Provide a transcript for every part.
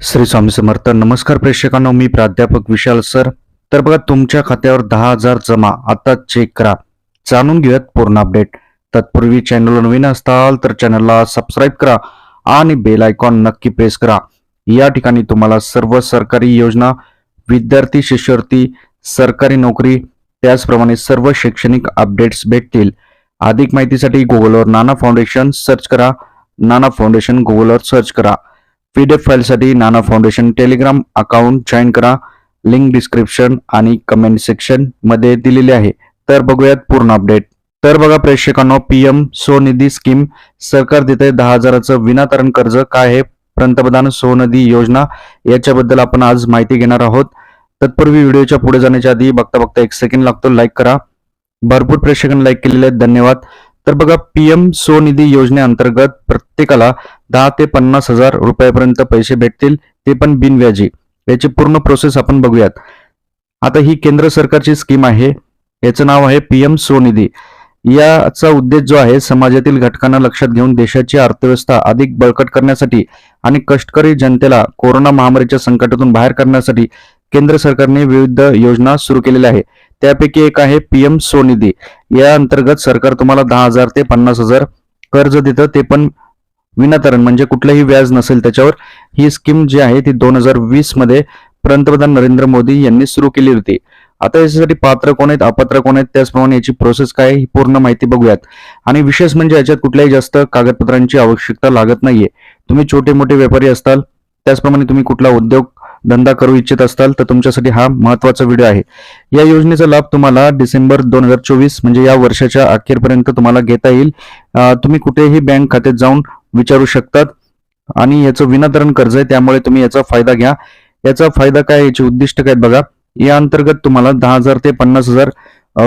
श्री स्वामी समर्थ. नमस्कार प्रेक्षकांनो मी प्राध्यापक विशाल सर. तर बघा तुमच्या खात्यावर दहा हजार जमा. आता चेक करा. जाणून घेऊयात पूर्ण अपडेट तत्पूर्वी चॅनलला नवीन असताल तर चॅनलला सबस्क्राईब करा आणि बेल आयकॉन नक्की प्रेस करा. या ठिकाणी तुम्हाला सर्व सरकारी योजना विद्यार्थी शिष्यवृत्ती सरकारी नोकरी त्याचप्रमाणे सर्व शैक्षणिक अपडेट्स भेटतील. अधिक माहितीसाठी गुगलवर नाना फाउंडेशन सर्च करा. नाना फाउंडेशन गुगलवर सर्च करा. पीडीएफ फाईलसाठी Nana foundation Telegram account join करा. लिंक डिस्क्रिप्शन आणि कमेंट सेक्शनमध्ये दिलेली आहे. तर बघूयात पूर्ण अपडेट. तर बघा प्रेक्षकांनो पीएम स्वनिधी स्कीम. सरकार देते दहा हजाराचं विनातारण कर्ज. काय आहे पंतप्रधान स्वनिधी योजना. याच्याबद्दल आपण आज माहिती घेणार आहोत. तत्पूर्वी व्हिडिओच्या पुढे जाण्याच्या आधी बघता बघता एक सेकंड लागतो. लाईक करा. भरपूर प्रेक्षकांनी लाईक केलेले आहेत. धन्यवाद. तर बघा पीएम स्वनिधी योजनेअंतर्गत प्रत्येकाला दहा ते पन्नास हजार रुपयापर्यंत पैसे भेटतील ते पण बिनव्याजी. याची पूर्ण प्रोसेस आपण बघूयात. आता ही केंद्र सरकारची स्कीम आहे. याचं नाव आहे पीएम स्वनिधी. याचा उद्देश जो आहे समाजातील घटकांना लक्षात घेऊन देशाची अर्थव्यवस्था अधिक बळकट करण्यासाठी आणि कष्टकरी जनतेला कोरोना महामारीच्या संकटातून बाहेर करण्यासाठी केंद्र सरकारने विविध योजना सुरू केलेल्या आहे त्यापैकी एक आहे पीएम स्वनिधी. या अंतर्गत सरकार तुम्हाला दहा हजार ते पन्नास हजार कर्ज देतं ते पण विनातारण म्हणजे कुठलंही व्याज नसेल त्याच्यावर. ही स्कीम जी आहे ती दोन हजार वीसमध्ये पंतप्रधान नरेंद्र मोदी यांनी सुरू केली होती. आता याच्यासाठी पात्र कोण आहेत अपात्र कोण आहेत त्याचप्रमाणे याची प्रोसेस काय आहे ही पूर्ण माहिती बघूयात. आणि विशेष म्हणजे याच्यात कुठल्याही जास्त कागदपत्रांची आवश्यकता लागत नाहीये. तुम्ही छोटे मोठे व्यापारी असताल त्याचप्रमाणे तुम्ही कुठला उद्योग धंदा करू इच्छित असताल तर तुमच्यासाठी हा महत्त्वाचा व्हिडिओ आहे. या योजनेचा लाभ तुम्हाला डिसेंबर दोन हजार चोवीस म्हणजे या वर्षाच्या अखेरपर्यंत तुम्हाला घेता येईल. तुम्ही कुठेही बँक खात्यात जाऊन विचारू शकतात आणि याचं विनातरण कर्ज आहे त्यामुळे तुम्ही याचा फायदा घ्या. याचा फायदा काय याचे उद्दिष्ट काय बघा. या अंतर्गत तुम्हाला दहा हजार ते पन्नास हजार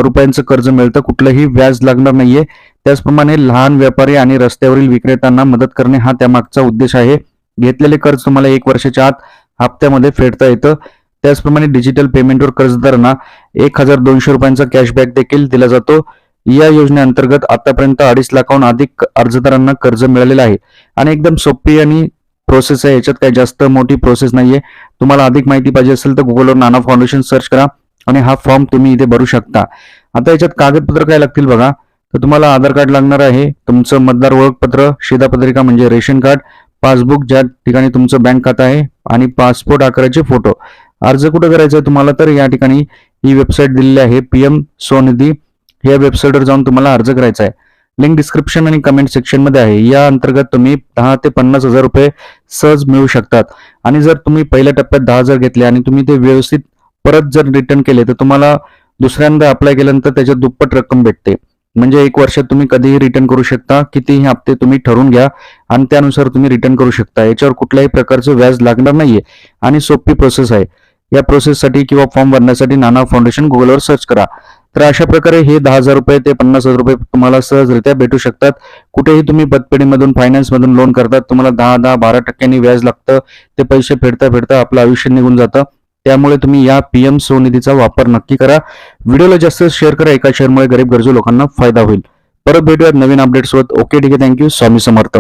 रुपयांचं कर्ज मिळतं. कुठलंही व्याज लागणार नाहीये. त्याचप्रमाणे लहान व्यापारी आणि रस्त्यावरील विक्रेत्यांना मदत करणे हा त्यामागचा उद्देश आहे. घेतलेले कर्ज तुम्हाला एक वर्षाच्या आत हप्त्यामध्ये फेडता येतं. त्याचप्रमाणे डिजिटल पेमेंटवर कर्जदारांना एक हजार दोनशे रुपयांचा कॅशबॅक देखील दिला जातो. या योजनेअंतर्गत आतापर्यंत अडीच लाखाहून अधिक अर्जदारांना कर्ज मिळालेलं आहे. आणि एकदम सोपी आणि प्रोसेस आहे. याच्यात काही जास्त मोठी प्रोसेस नाहीये. तुम्हाला अधिक माहिती पाहिजे असेल तर गुगलवर नाना फाउंडेशन सर्च करा आणि हा फॉर्म तुम्ही इथे भरू शकता. आता याच्यात कागदपत्र काय लागतील बघा. तर तुम्हाला आधार कार्ड लागणार आहे. तुमचं मतदार ओळखपत्र शिधापत्रिका म्हणजे रेशन कार्ड पासबुक ज्या ठिकाणी तुमचं बँक खातं आहे आणि पासपोर्ट आकाराचे फोटो. अर्ज कुठं करायचा आहे तुम्हाला? तर या ठिकाणी ही वेबसाईट दिलेली आहे पी एम स्वनिधी. या वेबसाईटवर जाऊन तुम्हाला अर्ज करायचा आहे. लिंक डिस्क्रिप्शन आणि कमेंट सेक्शनमध्ये आहे. या अंतर्गत तुम्ही दहा ते पन्नास हजार रुपये सहज मिळू शकतात. आणि जर तुम्ही पहिल्या टप्प्यात दहा हजार घेतले आणि तुम्ही ते व्यवस्थित परत जर रिटर्न केले तर तुम्हाला दुसऱ्यांदा अप्लाय केल्यानंतर त्याच्यात दुप्पट रक्कम भेटते. म्हणजे एक वर्षात तुम्ही कधीही रिटर्न करू शकता कितीही हप्ते तुम्ही ठरवून घ्या आणि त्यानुसार तुम्ही रिटर्न करू शकता. याच्यावर कुठल्याही प्रकारचं व्याज लागणार नाहीये आणि सोपी प्रोसेस आहे. या प्रोसेससाठी किंवा फॉर्म भरण्यासाठी नाना फाउंडेशन गुगलवर सर्च करा. तर अशा प्रकारे हे दहा हजार रुपये ते पन्नास हजार रुपये तुम्हाला सहजरित्या भेटू शकतात. कुठेही तुम्ही पतपेढीमधून फायनान्समधून लोन करतात तुम्हाला दहा दहा बारा टक्क्यांनी व्याज लागतं. ते पैसे फेडता फेडता आपलं आयुष्य निघून जातं. त्यामुळे तुम्ही या पीएम स्वनिधीचा वापर नक्की करा. व्हिडिओला जास्त शेअर करा एका शेअरमुळे गरीब गरजू लोकांना फायदा होईल. परत भेटूयात नवीन अपडेट्स ओके ठीक आहे. Thank you Swami Samarth.